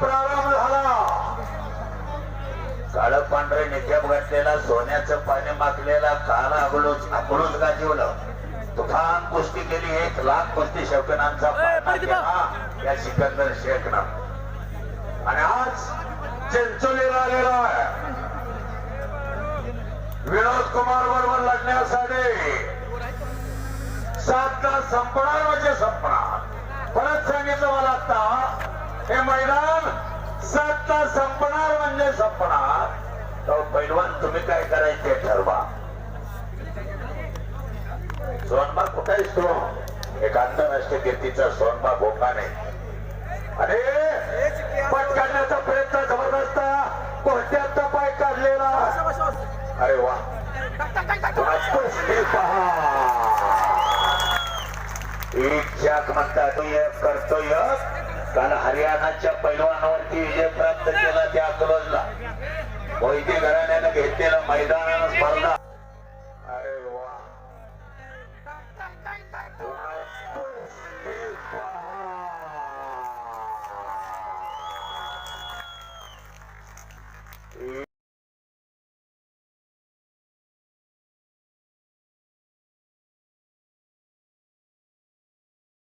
प्रारंभ झाला. काळ पांढरे निजाब घातलेला सोन्याचं पाणी मागलेला काला अगलूच अकलूच गाजवलं. तुफान कुस्ती केली एक लाख कुस्ती शौकीनांचा या सिकंदर शेखनं. आणि आज चिंचोलीला आलेला आहे. विनोद कुमार बरोबर लढण्यासाठी सातला संपणार म्हणजे संपणार. परत सांगितलं मला आता हे मैदान सत्ता संपणार म्हणजे संपणार. तर पैलवान तुम्ही काय करायचे ठरवा. सोनबा कुठे असतो एक आंतरराष्ट्रीय कीर्तीचा सोनबा भोकाने आणि पटकाण्याचा प्रयत्न जबरदस्त. कोणत्यात पाय काढलेला? अरे वा. पहा. एक शाख म्हणतात करतोय काल हरियाणाच्या पैलवानावरती विजय प्राप्त केला त्या अकलोजला मोहिती घराण्यानं घेतलेला मैदानानं स्पर्धा.